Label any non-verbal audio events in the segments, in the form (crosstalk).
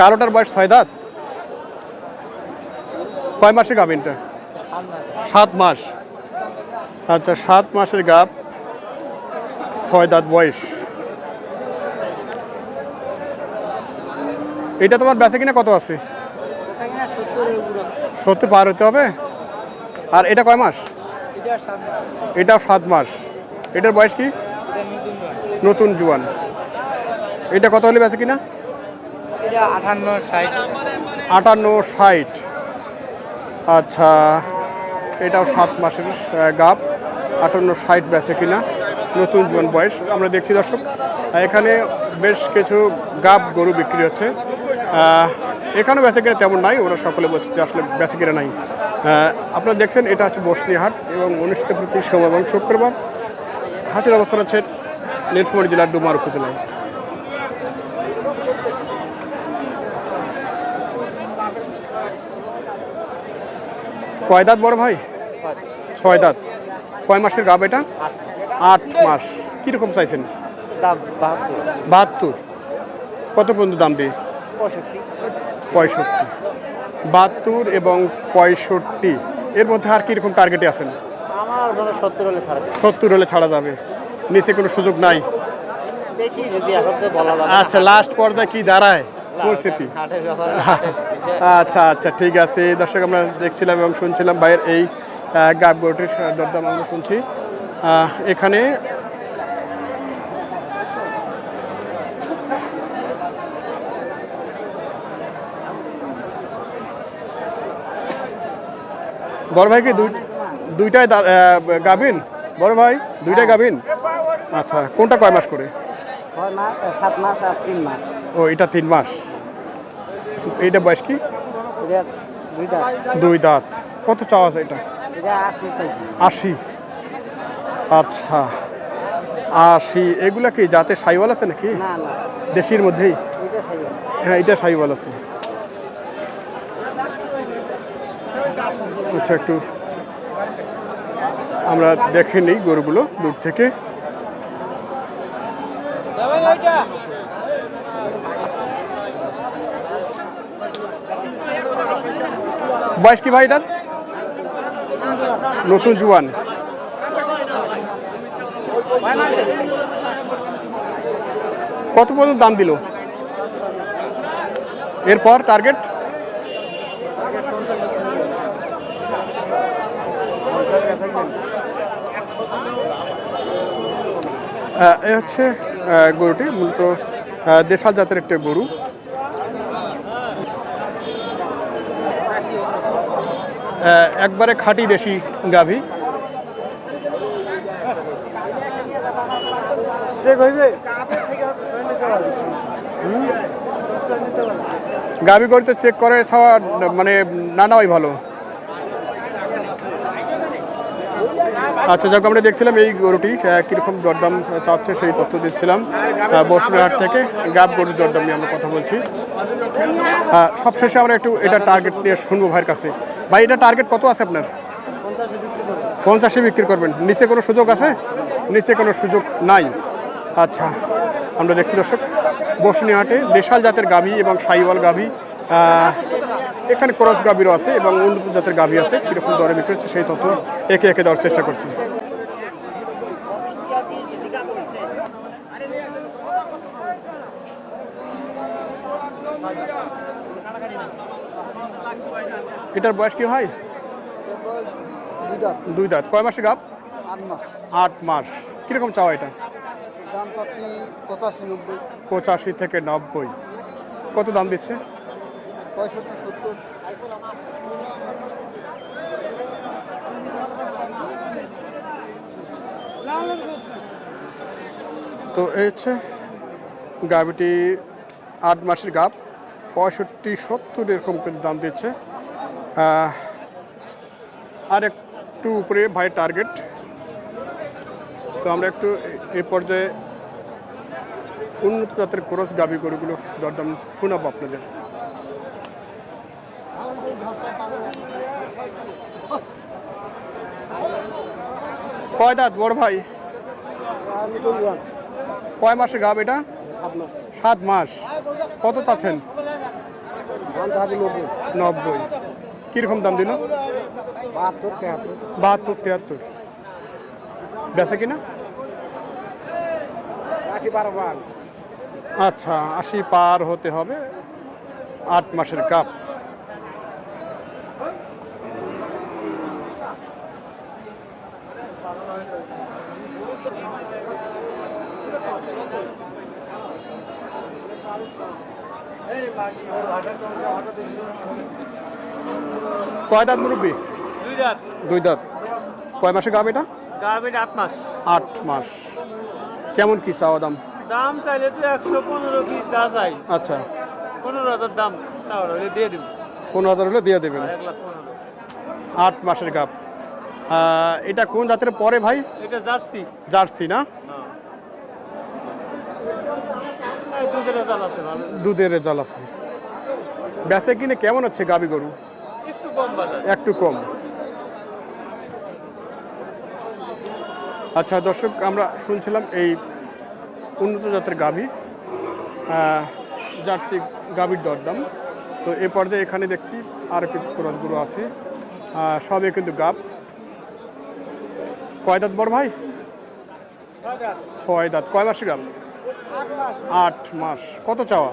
কালোটার বয়স? ছয় দাঁত কয় মাসে গাভিনটা সাত মাস। আচ্ছা সাত মাসের গাব ছয় দাঁত বয়স। এটা তোমার বেচা কিনা কত আছে? সত্যি পার হতে হবে। আর এটা কয় মাস? এটা সাত মাস। এটার বয়স কি? নতুন জুয়ান। এটা কত হলে বেচে কিনা? আটান্ন ষাট। আটান্ন আচ্ছা এটাও সাত মাসের গাব আটান্ন ষাট বেচে কিনা, নতুন জোয়ান বয়স। আমরা দেখছি দর্শক এখানে বেশ কিছু গাব গরু বিক্রি হচ্ছে। এখানেও বেচে কিনা তেমন নাই, ওরা সকলে বলছে যে আসলে বেচে কিনা নাই। আপনারা দেখছেন, এটা হচ্ছে বসনিহাট এবং অনুষ্ঠিত প্রতি সোম এবং শুক্রবার। হাটের অবস্থান হচ্ছে নীলফামারী জেলার ডুমার উপজেলায়। কয় দাঁত বড় ভাই? ছয় দাঁত। কয় মাসের গাব এটা? আট মাস। কীরকম চাইছেন? বাহাত্তর। কত পর্যন্ত দাম দিয়ে? পঁয়ষট্টি। বাহাত্তর এবং পঁয়ষট্টি। এর মধ্যে আর কীরকম টার্গেটে আছেন? সত্তর হলে ছাড়া সত্তর হলে ছাড়া যাবে। নিচে কোনো সুযোগ নাই। আচ্ছা লাস্ট পর্যায়ে কি দাঁড়ায়? পরিস্থিতি। আচ্ছা আচ্ছা ঠিক আছে। দর্শক আমরা দেখছিলাম এবং শুনছিলাম ভাইয়ের এই গাব গরুটির দরদাম আমরা শুনছি। এখানে বড় ভাই কি দুই দুইটাই দা- আহ, গাভিন? বড় ভাই দুইটাই গাভিন? আচ্ছা কোনটা কয় মাস করে? মাস সাত মাস আর তিন মাস। ও এটা তিন মাস। এইটা বয়স কি? দুই দাঁত। কত চাওয়া আছে এটা? আশি আচ্ছা। আশি। এগুলা কি যাতে সাইওয়াল আছে নাকি? দেশির মধ্যেই? হ্যাঁ এটা সাইওয়াল আছে। আচ্ছা একটু আমরা দেখে নিই গরুগুলো দূর থেকে। বয়স কি ভাই এটার নতুন জুয়ান। কত পর্যন্ত দাম দিল? এরপর টার্গেট এ হচ্ছে গরুটি, মূলত দেশাল জাতের একটা গরু। একবারে খাঁটি দেশি গাভী। গাভী করতে চেক করে ছাওয়া মানে নানাই ভালো। আচ্ছা যাক, আমরা দেখছিলাম এই গরুটি কীরকম দরদাম চাচ্ছে সেই তথ্য দিচ্ছিলাম। বসুরহাট থেকে গাব গরুর দরদাম নিয়ে আমরা কথা বলছি। সবশেষে আমরা একটু এটা টার্গেট নিয়ে শুনব ভাইয়ের কাছে। ভাই, এটা টার্গেট কত আছে আপনার? পঞ্চাশে বিক্রি করবেন। নিচে কোনো সুযোগ আছে? নিচে কোনো সুযোগ নাই। আচ্ছা আমরা দেখছি দর্শক বসুনিহাটে দেশাল জাতের গাভী এবং সাইওয়াল গাভী এখানে ক্রস গাভীরও আছে এবং উন্নত জাতের গাভী আছে কীরকম দরে বিক্রি হচ্ছে সেই তথ্য একে একে দেওয়ার চেষ্টা করছি। এটার বয়স কি হয় দুইটা দুই দাঁত। কয় মাসে গাপ আট মাস। কীরকম চাওয়া এটা? পঁচাশি থেকে নব্বই। কত দাম দিচ্ছে? পঁয়ষট্টি, সত্তর। তো এই হচ্ছে গাভিটি আট মাসের গাব পঁয়ষট্টি, সত্তর এরকম কিন্তু দাম দিচ্ছে। আর একটু উপরে ভাই টার্গেট তো আমরা একটু এ- পর্যায়ে উন্নত জাতের ক্রস গাভি গরুগুলো দরদাম শোনাবো আপনাদের। কয় দাঁত বড় ভাই? কয় মাসে গাব এটা? সাত মাস। কত চাচ্ছেন? নব্বই। কীরকম দাম দিল? বাহাত্তর, তেহাত্তর। বেচে কিনা? আচ্ছা আশি পার হতে হবে আট মাসের কাপ। কয় দাঁত মুরব্বী? দুই রাত দুই দাঁত। কয় মাসে গাব এটা? গার্বেট আট মাস। আট মাস। কেমন কি চাওয়া দাম? দাম চাইলে তো একশো পনেরো কি যা চাই। আচ্ছা। পনেরো হাজার দাম তাহলে দিয়ে দিব। পনেরো হাজার হলে দিয়ে দেবেন। আট মাসের আহ, এটা কোন জাতের পরে ভাই? এটা জার্সি। জার্সি না? দুধের আছে ভালো। রেজাল আছে। বেচে কিনে কেমন হচ্ছে গাবি গরু? একটু কম একটু কম। আচ্ছা দর্শক আমরা শুনছিলাম এই উন্নত জাতের গাভী জার্সি গাভীর দরদাম। তো এ পর্যায়ে এখানে দেখছি আরও কিছু খরচগুলো আছে। সবই কিন্তু গাব। কয় দাঁত বড় ভাই? ছয় দাঁত। কয় মাসের গাব আট মাস। কত চাওয়া?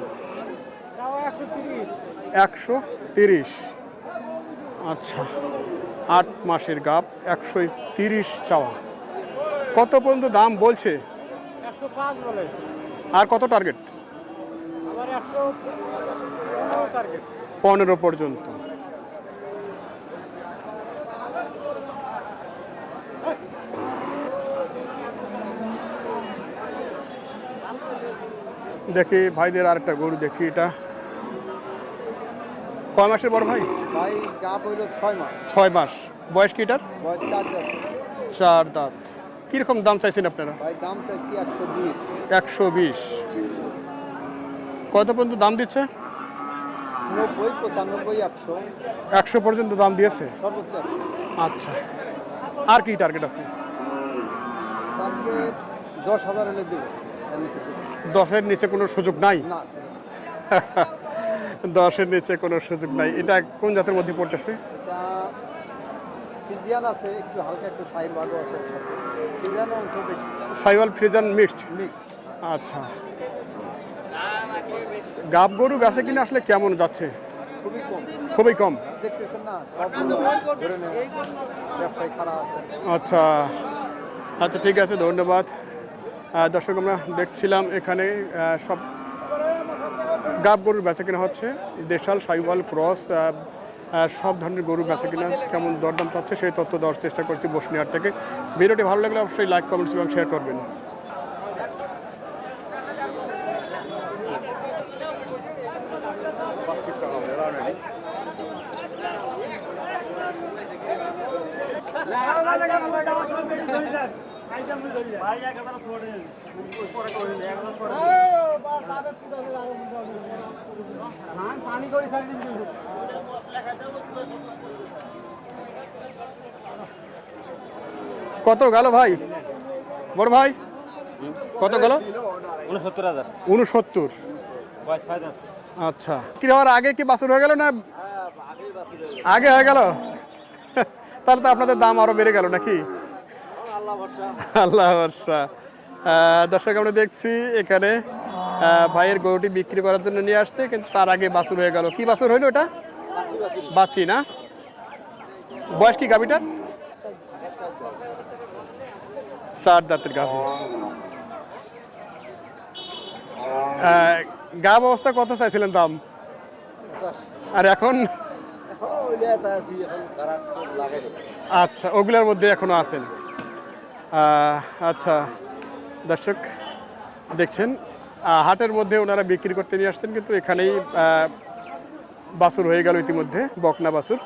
একশো তিরিশ। আচ্ছা। আট মাসের গাপ একশো তিরিশ চাওয়া। কত পর্যন্ত দাম বলছে? আর কত টার্গেট পনেরো পর্যন্ত। দেখি ভাইদের আরেকটা গরু দেখি এটা। কয় মাসের বড় ভাই? ভাই গা পড়ল ছয় মাস। ছয় মাস। বয়স কি এটার? বয়স চার দাঁত। কীরকম দাম চাইছেন আপনারা? ভাই দাম চাইছি একশো বিশ। একশো বিশ। কত পর্যন্ত দাম দিচ্ছে? নব্বই পঁচানব্বই একশো। একশো পর্যন্ত দাম দিয়েছে? সর্বোচ্চ আচ্ছা। আর কি টার্গেট আছে? তারকে দশ হাজার হলে দেবো দেবো। দশের নিচে কোনো সুযোগ নাই? (laughs) দশের নিচে কোনো সুযোগ নাই। এটা কোন জাতের মধ্যে পড়তেছে? ফিজিয়ান আছে একটু হালকা একটু সাইড আছে ফিজিয়ান অংশ বেশি। Sahiwal Friesian mixed? আচ্ছা। গাব গরু বেচে কিনে আসলে কেমন যাচ্ছে? খুবই কম। খুবই কম? দেখতেছেন না আচ্ছা। আচ্ছা ঠিক আছে ধন্যবাদ। দর্শক, আমরা দেখছিলাম এখানে সব গাব গরুর বেচা কেনা হচ্ছে। দেশাল, সাইওয়াল, ক্রস সব ধরনের গরু বেচা কিনা কেমন দরদাম চাচ্ছে, সেই তথ্য দেওয়ার চেষ্টা করছি বসনিহার থেকে। ভিডিওটি ভালো লাগলে অবশ্যই লাইক কমেন্টস এবং শেয়ার করবেন। কত গেল ভাই? বড় ভাই? কত গেল? উনসত্তর হাজার। উনসত্তর। আচ্ছা। কি হওয়ার আগে কি বাছুর হয়ে গেল না আগে হয়ে গেল? তাহলে তো আপনাদের দাম আরও বেড়ে গেল নাকি? আল্লাহ ভরসা। দর্শক আমরা দেখছি এখানে ভাইয়ের গরুটি বিক্রি করার জন্য নিয়ে আসছে কিন্তু তার আগে বাছুর হয়ে গেল। কি বাছুর হইল ওটা? বাচ্চি না? বয়স কি গাভিটার? চার দাঁতের গাভি। গাব অবস্থা কত চাইছিলেন দাম? আর এখন? আচ্ছা ওগুলোর মধ্যে এখনও আছেন। আচ্ছা দর্শক, দেখছেন হাটের মধ্যে ওনারা বিক্রি করতে নিয়ে আসছেন, কিন্তু এখানেই বাছুর হয়ে গেল ইতিমধ্যে, বকনা বাসুর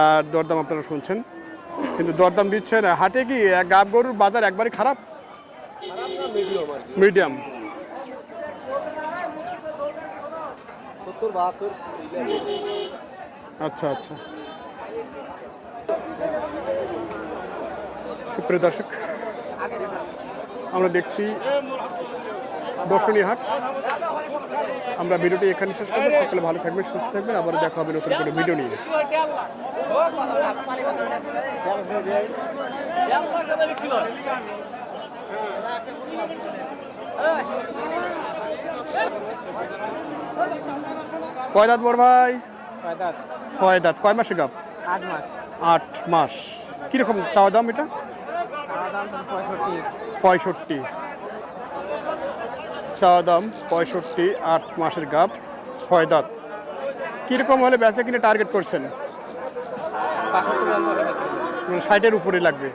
আর দরদাম আপনারা শুনছেন, কিন্তু দরদাম দিচ্ছেন হাটে কি গাব গরুর বাজার একবারই খারাপ? মিডিয়াম। আচ্ছা আচ্ছা। সুপ্রিয় দর্শক আমরা দেখছি দর্শনী হাট আমরা ভিডিওটি এখানে শেষ করব। সকালে ভালো থাকবেন সুস্থ থাকবেন। আবার দেখা হবে নতুন কোনো ভিডিও নিয়ে। কয় দাঁত বড় ভাই? ছয় দাঁত। কয় মাসে গাপ আট মাস। আট মাস। কীরকম চাওয়া দাম এটা? পঁয়ষট্টি। চাওয়া দাম পঁয়ষট্টি, আট মাসের গাপ ছয় দাঁত। কীরকম হলে বেচা কিনে টার্গেট করছেন? মানে ষাটের উপরে লাগবে।